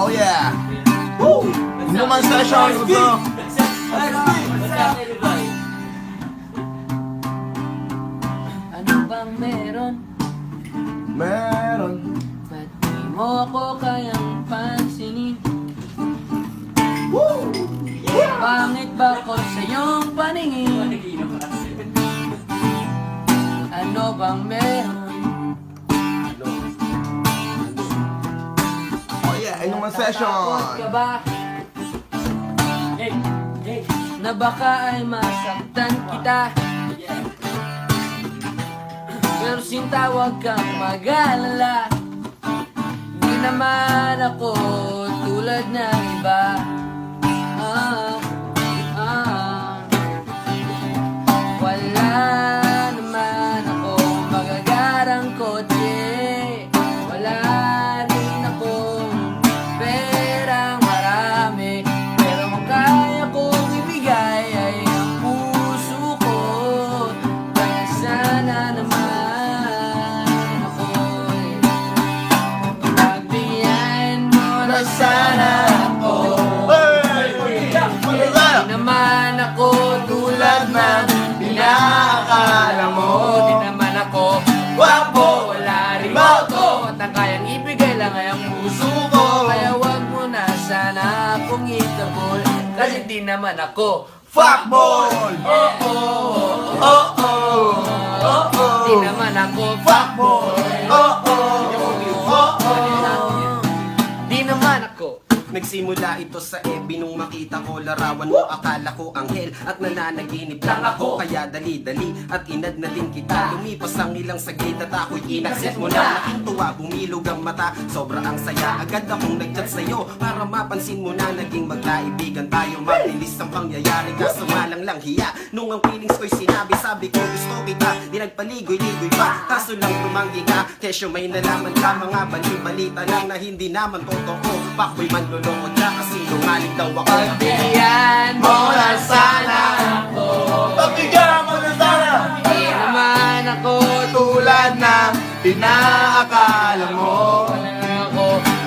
Oh yeah! Woo! Inuman session! Let's go! Ano bang meron? Meron! Ba't di mo ako kayang pansinin? Woo! Pangit ba ko Inuman Natatakot ka session! ba? Na baka ay masaktan kita Pero sinta huwag kang mag-alala Di naman ako pinakakala mo Di naman ako gwapo, wala rin moto At ang kayang ibigay lang ay ang puso ko Kaya wag mo na sana akong itabol Kasi di naman ako Fuckboy! Oh oh Oh oh! Oh Di oh! naman ako fuckboy Oh oh! Oh Nagsimula ito sa ebi nung makita ko Larawan mo akala ko anghel At nananaginip lang ako Kaya dali-dali at inad na din kita. Lumipas ang ilang saglit at ako'y inaksit mo na Tuwa bumilog ang mata Sobra ang saya. Agad akong nagchat sa'yo Para mapansin mo na naging magkaibigan tayo. Mabilis ang pangyayari kaso malang lang hiya. Nung ang feelings ko'y sinabi Sabi ko gusto kita. Di nagpaligoy-ligoy pa Kaso lang tumanggi ka. Kesyo may nalaman ka Mga bali-balita lang na hindi naman totoo. Pakboy man luloko ka Kasi lumalig daw ako Pagbigyan mo na sana ako Pabigyan mo na sana! Di naman ako Tulad ng pinaakala mo Wala ako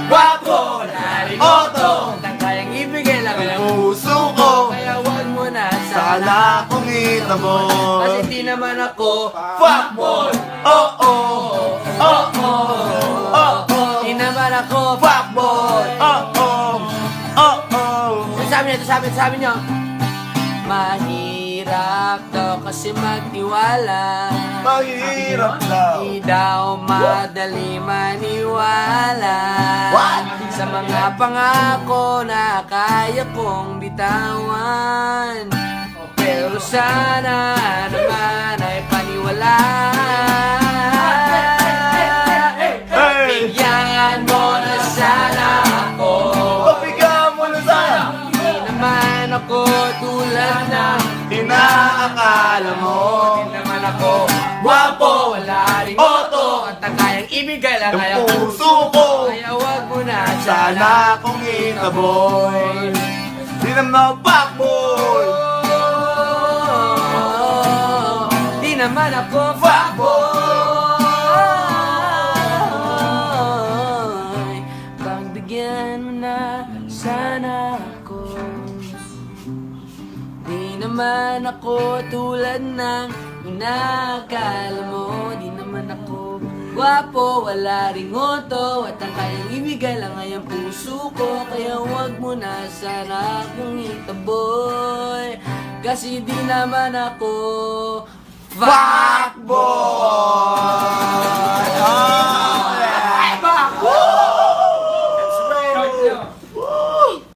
Gwapo, narin Oto! Ang kayang ibigay lang ang Puso ko Kaya wag mo na sana Sana kung itabol Kasi di naman ako Fuckboy! Oh oh! Oh oh! Sabi niya, sabi niya, sabi niya Mahirap daw kasi magtiwala. Mahirap daw. Di daw madali maniwala. What? Sa mga pangako na kaya kong bitawan Pero sana naman ay paniwala tulad ng Inaakala mo. Di naman ako Wapo, wala rin Oto! At ang kayang ibigay lang kaya Ang puso ko. Kaya wag mo na Sana kung itaboy Di naman fuckboy Di naman ako fuckboy Pagbigyan mo na sana naman ako tulad ng inakala mo. Di naman ako Gwapo, wala ring ngoto At ang kayang ibigay lang ay ang puso ko. Kaya wag mo na sana akong itaboy Kasi di naman ako Fuckboy